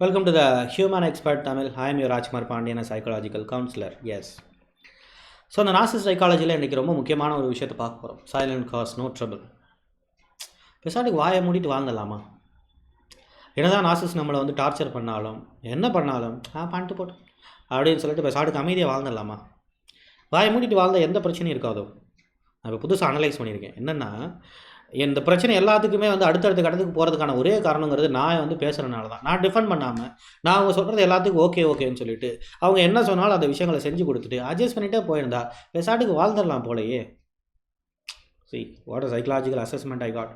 Welcome to the human expert Tamil I am U Rajkumar Pandian psychological counsellor yes so அந்த நாசி சைக்காலஜியில் இன்றைக்கி ரொம்ப முக்கியமான ஒரு விஷயத்தை பார்க்க போகிறோம் சைலண்ட் காஸ் நோ ட்ரபிள் பெசாட்டுக்கு வாயை மூடிட்டு வாழ்ந்துடலாமா? என்னதான் நாசிஸ் நம்மளை வந்து டார்ச்சர் பண்ணாலும் என்ன பண்ணாலும் ஆ பண்ணிட்டு போட்டோம் அப்படின்னு சொல்லிட்டு பெசாட்டுக்கு அமைதியாக வாழ்ந்துடலாமா? வாயை மூடிட்டு வாழ்ந்தால் எந்த பிரச்சனையும் இருக்காதோ? நான் இப்போ புதுசாக அனலைஸ் பண்ணியிருக்கேன். என்னென்னா இந்த பிரச்சனை எல்லாத்துக்குமே வந்து அடுத்தடுத்த கடத்துக்கு போகிறதுக்கான ஒரே காரணங்கிறது நான் வந்து பேசுகிறனால தான். நான் டிஃபெண்ட் பண்ணாமல் நான் அவங்க சொல்கிறது எல்லாத்துக்கும் ஓகே ஓகேன்னு சொல்லிட்டு அவங்க என்ன சொன்னாலும் அந்த விஷயங்களை செஞ்சு கொடுத்துட்டு அட்ஜஸ்ட் பண்ணிகிட்டே போயிருந்தா பெசாட்டுக்கு வாழ்ந்துடலாம் போலயே. See what psychological assessment I got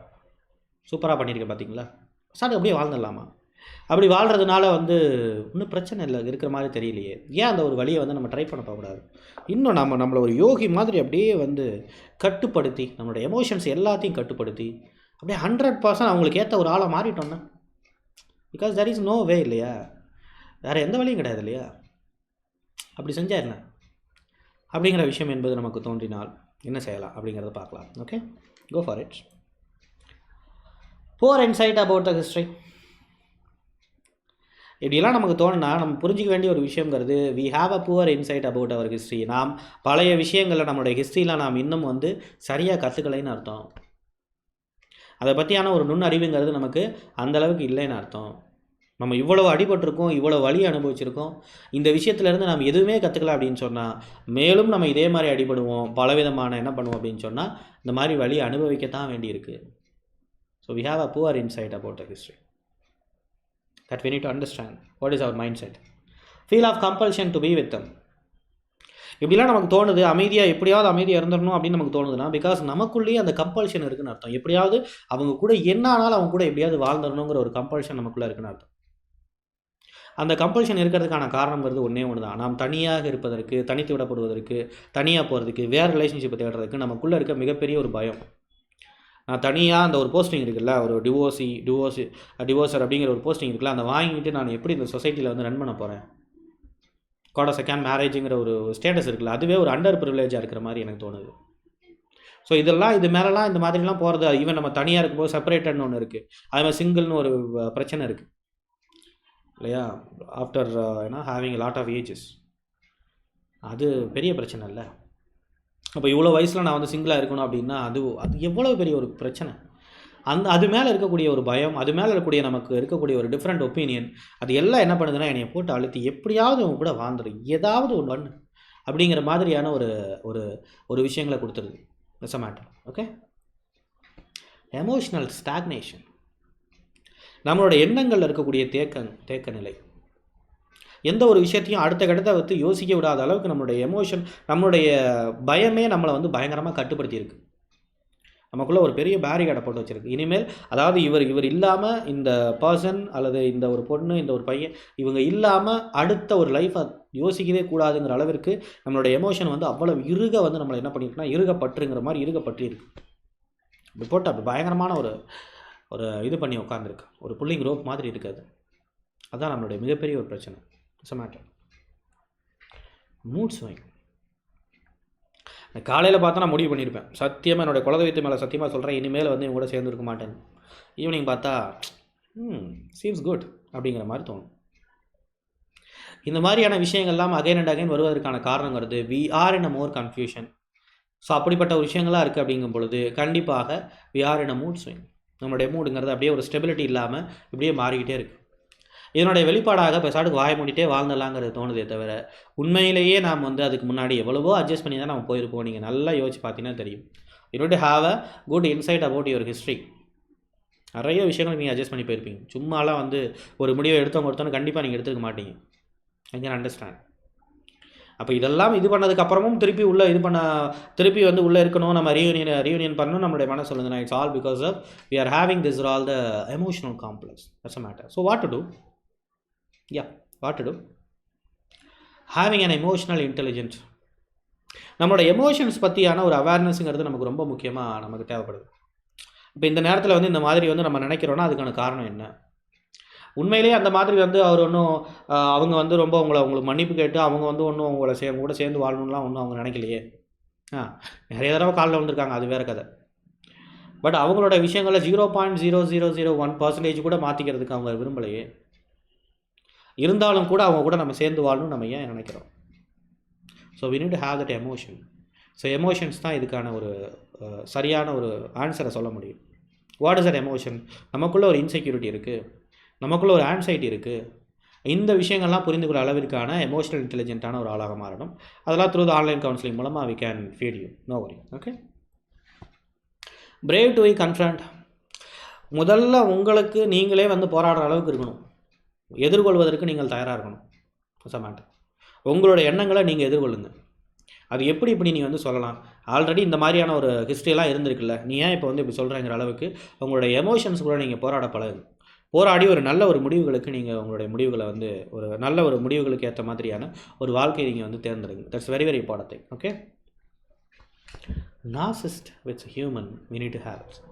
சூப்பராக பண்ணியிருக்கேன் பார்த்தீங்களா பெசாட்டு அப்படியே வாழ்ந்துடலாமா? அப்படி வாழ்கிறதுனால வந்து ஒன்றும் பிரச்சனை இல்லை இருக்கிற மாதிரி தெரியலையே. ஏன் அந்த ஒரு வழியை வந்து நம்ம ட்ரை பண்ண போகக்கூடாது? இன்னும் நம்ம நம்மளை ஒரு யோகி மாதிரி அப்படியே வந்து கட்டுப்படுத்தி நம்மளோட எமோஷன்ஸ் எல்லாத்தையும் கட்டுப்படுத்தி அப்படியே ஹண்ட்ரட் பர்சன்ட் அவங்களுக்கு ஏற்ற ஒரு ஆளை மாறிட்டோன்னா because there is no way இல்லையா? வேறு எந்த வழியும் கிடையாது இல்லையா? அப்படி செஞ்சால் என்ன? அப்படிங்கிற விஷயம் என்பது நமக்கு தோன்றினால் என்ன செய்யலாம் அப்படிங்கிறத பார்க்கலாம். Okay go for it poor insight about the history இப்படியெல்லாம் நமக்கு தோணுனா நம்ம புரிஞ்சிக்க வேண்டிய ஒரு விஷயங்கிறது we have a poor insight about our history நாம் பழைய விஷயங்களை நம்மளுடைய ஹிஸ்ட்ரியில் நாம் இன்னும் வந்து சரியாக கற்றுக்கலைன்னு அர்த்தம். அதை பற்றியான ஒரு நுண் அறிவுங்கிறது நமக்கு அந்தளவுக்கு இல்லைன்னு அர்த்தம். நம்ம இவ்வளோ அடிபட்டிருக்கோம் இவ்வளோ வழி அனுபவிச்சிருக்கோம் இந்த விஷயத்துலேருந்து நம்ம எதுவுமே கற்றுக்கல அப்படின்னு சொன்னால் மேலும் நம்ம இதே மாதிரி அடிபடுவோம் பலவிதமான என்ன பண்ணுவோம் அப்படின்னு சொன்னால் இந்த மாதிரி வழி அனுபவிக்கத்தான் வேண்டியிருக்கு. So we have a poor insight about the history that we need to understand. What is our mindset? Feel of compulsion to be with them இப்படிலாம் நமக்கு தோணுது அமைதியாக எப்படியாவது அமைதியாக இருந்துடணும் அப்படின்னு நமக்கு தோணுதுன்னா பிகாஸ் நமக்குள்ளேயே அந்த கம்பல்ஷன் இருக்குன்னு அர்த்தம். எப்படியாவது அவங்க கூட என்ன ஆனாலும் அவங்க கூட எப்படியாவது வாழ்ந்துடணுங்கிற ஒரு கம்பல்ஷன் நமக்குள்ளே இருக்குன்னு அர்த்தம். அந்த கம்பல்ஷன் இருக்கிறதுக்கான காரணங்கிறது ஒன்றே ஒன்று தான் நாம் தனியாக இருப்பதற்கு தனித்து விடப்படுவதற்கு தனியாக போகிறதுக்கு வேறு ரிலேஷன்ஷிப்பை தேடுறதுக்கு நமக்குள்ளே இருக்க மிகப்பெரிய ஒரு பயம். தனியாக அந்த ஒரு போஸ்டிங் இருக்குல்ல ஒரு டிவோர்ஸி டிவோர்ஸி டிவோர்ஸர் அப்படிங்கிற ஒரு போஸ்டிங் இருக்குல்ல அந்த வாங்கிட்டு நான் எப்படி இந்த சொசைட்டியில் வந்து ரன் பண்ண போகிறேன் கோட செகண்ட் மேரேஜுங்கிற ஒரு ஸ்டேட்டஸ் இருக்குல்ல அதுவே ஒரு அண்டர் ப்ரிவிலேஜாக இருக்கிற மாதிரி எனக்கு தோணுது. ஸோ இதெல்லாம் இது மேலெலாம் இந்த மாதிரிலாம் போகிறது ஈவன் நம்ம தனியாக இருக்கும்போது செப்பரேட்டட்னு ஒன்று இருக்குது அது மாதிரி சிங்கிள்னு ஒரு பிரச்சனை இருக்குது இல்லையா? ஆஃப்டர் ஏன்னா ஹேவிங் லாட் ஆஃப் ஏஜஸ் அது பெரிய பிரச்சனை இல்லை. அப்போ இவ்வளோ வயசில் நான் வந்து சிங்கிளாக இருக்கணும் அப்படின்னா அது அது எவ்வளோ பெரிய ஒரு பிரச்சனை. அந்த அது மேலே இருக்கக்கூடிய ஒரு பயம் அது மேலே இருக்கக்கூடிய நமக்கு இருக்கக்கூடிய ஒரு டிஃப்ரெண்ட் ஒப்பீனியன் அது எல்லாம் என்ன பண்ணுதுன்னா என்னை போட்டு அழுத்தி எப்படியாவது உங்க கூட வாழ்ந்துடும் ஏதாவது ஒன்று பண்ணு அப்படிங்கிற மாதிரியான ஒரு ஒரு ஒரு விஷயங்களை கொடுத்துருது. It's a matter okay emotional stagnation நம்மளோட எண்ணங்களில் இருக்கக்கூடிய தேக்க தேக்க நிலை எந்த ஒரு விஷயத்தையும் அடுத்த கட்டத்தை வந்து யோசிக்க விடாத அளவுக்கு நம்மளுடைய எமோஷன் நம்மளுடைய பயமே நம்மளை வந்து பயங்கரமாக கட்டுப்படுத்தியிருக்கு. நமக்குள்ளே ஒரு பெரிய பேரிகேடை போட்டு வச்சுருக்கு. இனிமேல் அதாவது இவர் இவர் இல்லாமல் இந்த பர்சன் அல்லது இந்த ஒரு பொண்ணு இந்த ஒரு பையன் இவங்க இல்லாமல் அடுத்த ஒரு லைஃப்பை யோசிக்கவே கூடாதுங்கிற அளவிற்கு நம்மளோட எமோஷன் வந்து அவ்வளோ இறுக வந்து நம்மளை என்ன பண்ணியிருக்குன்னா இறுகப்பட்டுங்கிற மாதிரி இருகப்பட்டு இருக்குது அப்படி போட்டு அப்படி பயங்கரமான ஒரு ஒரு இது பண்ணி உட்காந்துருக்கு ஒரு புள்ளிங் ரோப் மாதிரி இருக்காது அதுதான் நம்மளுடைய மிகப்பெரிய ஒரு பிரச்சனை. இட்ஸ் மேட்டர் மூட் ஸ்விங் காலையில் பார்த்தா நான் முடிவு பண்ணியிருப்பேன் சத்தியமாக என்னோடய குலதெய்வத்து மேலே சத்தியமாக சொல்கிறேன் இனிமேல் வந்து இவங்க கூட சேர்ந்து இருக்க மாட்டேன். ஈவினிங் பார்த்தா ம் சீம்ஸ் குட் அப்படிங்கிற மாதிரி தோணும். இந்த மாதிரியான விஷயங்கள்லாம் அகைன் அண்ட் அகைன் வருவதற்கான காரணங்கிறது we are in a more confusion so அப்படிப்பட்ட ஒரு விஷயங்களாக இருக்குது அப்படிங்கும் பொழுது கண்டிப்பாக we are in a mood swing நம்மளுடைய மூடுங்கிறது அப்படியே ஒரு ஸ்டெபிலிட்டி இல்லாமல் இப்படியே மாறிக்கிட்டே இருக்குது இதனுடைய வெளிப்பாடாக பெசாட்டுக்கு வாய மூடிட்டே வாழ்ந்துடலாங்கிறது தோணுதே தவிர உண்மையிலேயே நாம் வந்து அதுக்கு முன்னாடி எவ்வளவோ அட்ஜஸ்ட் பண்ணி தான் நம்ம போயிருப்போம். நீங்கள் நல்லா யோசிச்சு பார்த்தீங்கன்னா தெரியும். You have a good insight about your history நிறைய விஷயங்கள் நீங்கள் அட்ஜஸ்ட் பண்ணி போயிருப்பீங்க. சும்மாலாம் வந்து ஒரு முடிவை எடுத்தவங்க ஒருத்தவங்க கண்டிப்பாக நீங்கள் எடுத்துக்க மாட்டீங்க. ஐ கேன் அண்டர்ஸ்டாண்ட் அப்போ இதெல்லாம் இது பண்ணதுக்கப்புறமும் திருப்பி உள்ளே இது பண்ண திருப்பி வந்து உள்ளே இருக்கணும் நம்ம ரீயூனியன் ரீயூனியன் பண்ணணும் நம்மளுடைய மனசு சொல்லுதுன்னா it's all because of we are having this all the emotional complex that's a matter so what to do ya what to do having an emotional intelligent நம்மளோட எமோஷன்ஸ் பற்றியான ஒரு அவேர்னஸ்ங்கிறது நமக்கு ரொம்ப முக்கியமாக நமக்கு தேவைப்படுது. இப்போ இந்த நேரத்தில் வந்து இந்த மாதிரி வந்து நம்ம நினைக்கிறோன்னா அதுக்கான காரணம் என்ன? உண்மையிலேயே அந்த மாதிரி வந்து அவர் ஒன்றும் அவங்க வந்து ரொம்ப உங்களை உங்களுக்கு மன்னிப்பு கேட்டு அவங்க வந்து ஒன்றும் உங்களை சே கூட சேர்ந்து வாழணும்லாம் ஒன்றும் அவங்க நினைக்கலையே. ஆ நிறைய தடவை காலில் வந்திருக்காங்க அது வேறு கதை. பட் அவங்களோட விஷயங்களை zero point zero zero zero one percentage கூட மாற்றிக்கிறதுக்கு அவங்க விரும்பலையே. இருந்தாலும் கூட அவங்க கூட நம்ம சேர்ந்து வாழணும் நம்ம ஏன் நினைக்கிறோம்? So we need to have emotion so emotions தான் இதுக்கான ஒரு சரியான ஒரு ஆன்சரை சொல்ல முடியும். வாட் இஸ் அட் எமோஷன் நமக்குள்ளே ஒரு இன்செக்யூரிட்டி இருக்குது நமக்குள்ளே ஒரு ஆன்சைட்டி இருக்குது இந்த விஷயங்கள்லாம் புரிந்து கொள்ள அளவிற்கான எமோஷனல் இன்டெலிஜென்ட்டான ஒரு ஆளாக மாறணும். அதெல்லாம் த்ரூ த ஆன்லைன் கவுன்சிலிங் மூலமாக we can feed you know worry okay brave to we confront முதல்ல உங்களுக்கு நீங்களே வந்து போராடுற அளவுக்கு இருக்கணும். எதிர்கொள்வதற்கு நீங்கள் தயாராக இருக்கணும் சமாட்ட உங்களோட எண்ணங்களை நீங்கள் எதிர்கொள்ளுங்க. அது எப்படி இப்படி நீங்கள் வந்து சொல்லலாம்? ஆல்ரெடி இந்த மாதிரியான ஒரு ஹிஸ்ட்ரியெல்லாம் இருந்திருக்குல்ல. நீ ஏன் இப்போ வந்து இப்படி சொல்கிறேங்கிற அளவுக்கு உங்களோட எமோஷன்ஸ் கூட நீங்கள் போராட பழகுங்க. போராடி ஒரு நல்ல ஒரு முடிவுகளுக்கு நீங்கள் உங்களுடைய முடிவுகளை வந்து ஒரு நல்ல ஒரு முடிவுகளுக்கு ஏற்ற மாதிரியான ஒரு வாழ்க்கையை நீங்கள் வந்து தேர்ந்தெடுங்க. That's very very important thing okay narcissist with human we need to have.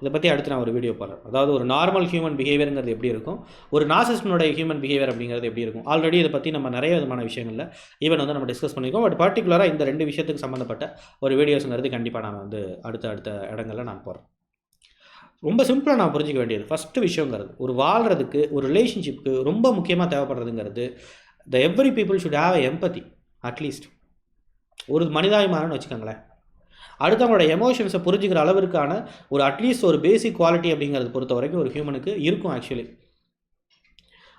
இதை பற்றி அடுத்து நான் ஒரு வீடியோ போடுறேன். அதாவது ஒரு நார்மல் ஹியூமன் பிஹேவியருங்கிறது எப்படி இருக்கும்? ஒரு நாசிஸ்டனுடைய ஹியூமன் பிஹேவியர் அப்படிங்கிறது எப்படி இருக்கும்? ஆல்ரெடி இதை பற்றி நம்ம நிறைய விதமான விஷயங்களில் ஈவன் வந்து நம்ம டிஸ்கஸ் பண்ணியிருக்கோம். பட் பர்டிகுலராக இந்த ரெண்டு விஷயத்துக்கு சம்மந்தப்பட்ட ஒரு வீடியோஸுங்கிறது கண்டிப்பாக நான் வந்து அடுத்த அடுத்த இடங்களில் நான் போகிறேன் ரொம்ப சிம்பிளாக நான் புரிஞ்சிக்க வேண்டியது. ஃபஸ்ட்டு விஷயங்கிறது ஒரு வாழ்கிறதுக்கு ஒரு ரிலேஷன்ஷிப்புக்கு ரொம்ப முக்கியமாக தேவைப்படுறதுங்கிறது the every people should have empathy at least ஒரு மனிதாபிமானம்னு வச்சுக்கோங்களேன். அடுத்தவங்களோட எமோஷன்ஸை புரிஞ்சுக்கிற அளவிற்கான ஒரு அட்லீஸ்ட் ஒரு பேசிக் குவாலிட்டி அப்படிங்கிறது பொறுத்த வரைக்கும் ஒரு ஹியூமனுக்கு இருக்கும் ஆக்சுவலி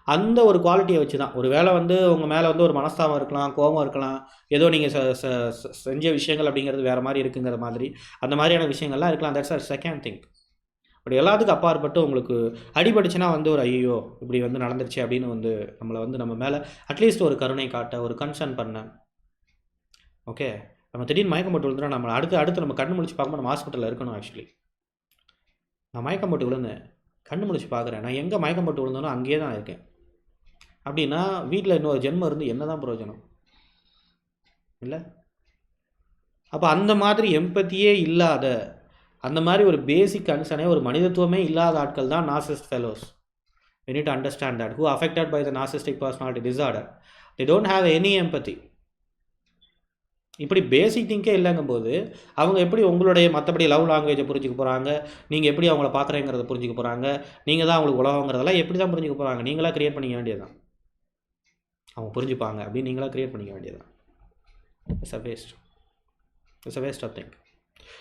அந்த ஒரு குவாலிட்டியை வச்சு தான் ஒரு வேளை வந்து உங்கள் மேலே வந்து ஒரு மனஸ்தாபம் இருக்கலாம் கோபம் இருக்கலாம் ஏதோ நீங்கள் செஞ்ச விஷயங்கள் அப்படிங்கிறது வேறு மாதிரி இருக்குங்கிற மாதிரி அந்த மாதிரியான விஷயங்கள்லாம் இருக்கலாம். That's our second thing but எல்லாத்துக்கும் அப்பாற்பட்டு உங்களுக்கு அடிபட்டுச்சுன்னா வந்து ஒரு ஐயோ இப்படி வந்து நடந்துருச்சு அப்படின்னு வந்து நம்மளை வந்து நம்ம மேலே அட்லீஸ்ட் ஒரு கருணை காட்ட ஒரு கன்சர்ன் பண்ண ஓகே நம்ம திடீர்னு மயக்கம் போட்டு விழுந்துனா நம்ம அடுத்து அடுத்து நம்ம கண்ணு முடிச்சு பார்க்கும்போது நம்ம ஹாஸ்பிட்டலில் இருக்கணும் ஆக்சுவலி நான் மயக்கம் போட்டு விழுந்தேன். கண்ணு முடிச்சு பார்க்குறேன். நான் எங்கே மயக்கம் போட்டு விழுந்தனோ அங்கேயே தான் இருக்கேன். அப்படின்னா வீட்டில் இன்னொரு ஜென்மம் இருந்து என்ன தான் பிரயோஜனம்? இல்லை? அப்போ அந்த மாதிரி எம்பத்தியே இல்லாத அந்த மாதிரி ஒரு பேசிக் கன்சர்னே ஒரு மனிதத்துவமே இல்லாத ஆட்கள் தான் narcissist fellows we need understand that who affected by the narcissistic personality personality disorder? Don't have any empathy இப்படி பேசிக் திங்கே இல்லைங்கும்போது அவங்க எப்படி உங்களுடைய மற்றபடி லவ் லாங்குவேஜை புரிஞ்சுக்க போகிறாங்க நீங்கள் எப்படி அவங்கள பார்க்குறேங்கிறத புரிஞ்சுக்க போகிறாங்க நீங்கள் தான் அவங்களுக்கு உலகங்கிறதெல்லாம் எப்படி தான் புரிஞ்சுக்க போகிறாங்க நீங்களாக க்ரியேட் பண்ணிக்க வேண்டியதுதான். அவங்க புரிஞ்சுப்பாங்க அப்படின்னு நீங்களாக க்ரியேட் பண்ணிக்க வேண்டியதுதான். It's a waste it's a waste of think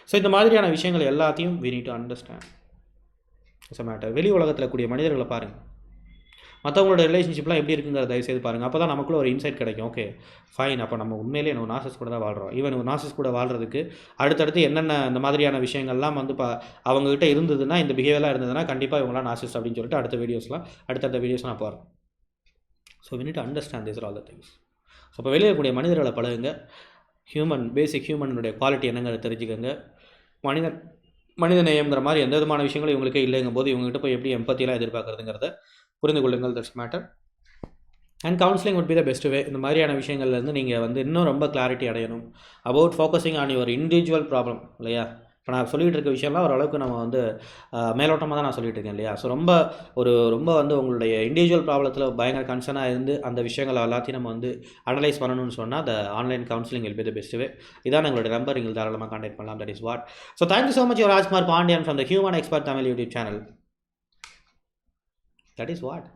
so இந்த மாதிரியான விஷயங்கள் எல்லாத்தையும் we need to understand it's a matter வெளி உலகத்தில் கூடிய மனிதர்களை பாருங்கள் மற்றவங்களோட ரிலேஷன்ஷிப்லாம் எப்படி இருக்குங்கிறத தயவுசெய்து பாருங்கள் அப்போ தான் நமக்குள்ள ஒரு இன்சைட் கிடைக்கும். ஓகே ஃபைன் அப்போ நம்ம உண்மையிலேயே நம்ம நாசஸ் கூட தான் வாழ்கிறோம் ஈவன் நாசஸ் கூட வாழ்கிறதுக்கு அடுத்தடுத்து என்னென்ன இந்த மாதிரியான விஷயங்கள்லாம் வந்து பா அவங்ககிட்ட இருந்ததுன்னா இந்த பிஹேவியர்லாம் இருந்ததுன்னா கண்டிப்பாக இவங்களாம் நாசஸ் அப்படின்னு சொல்லிட்டு அடுத்த வீடியோஸ்லாம் அடுத்தடுத்த வீடியோஸ் நான் போகிறேன் so we need understand this all the things so இப்போ வெளியே இருக்கக்கூடிய மனிதர்களை பழகுங்க. ஹியூமன் பேசிக் ஹியூமனுடைய குவாலிட்டி என்னங்கிறத தெரிஞ்சுக்கோங்க. மனிதன் மனித நேயம்ங்கிற மாதிரி எந்த விதமான விஷயங்களும் இவங்களுக்கே இல்லைங்கும் போது இவங்ககிட்ட போய் எப்படி எம்பத்தியெல்லாம் எதிர்பார்க்குறதுங்கிறத புரிந்து கொள்ளுங்கள் that's matter and counselling would be the best way இந்த மாதிரியான விஷயங்கள்லேருந்து நீங்கள் வந்து இன்னும் ரொம்ப கிளாரிட்டி அடையணும். About focusing on your individual problem இல்லையா? இப்போ நான் சொல்லிகிட்டு இருக்க விஷயம்லாம் ஓரளவுக்கு நம்ம வந்து மேலோட்டமாக தான் நான் சொல்லிட்டு இருக்கேன் இல்லையா? ஸோ ரொம்ப ஒரு ரொம்ப வந்து உங்களுடைய இண்டிவிஜுவல் ப்ராப்ளத்தில் பயங்கர கன்சர்னாக இருந்து அந்த விஷயங்கள் எல்லாத்தையும் நம்ம வந்து அனலைஸ் பண்ணணும்னு சொன்னால் அந்த online counselling will be the best way இதான் எங்களுடைய நம்பர் நீங்கள் தாராளமாக கான்டாக்ட் பண்ணலாம். That is what so thank you so much your Rajkumar Pandian from the human expert Tamil YouTube channel that is what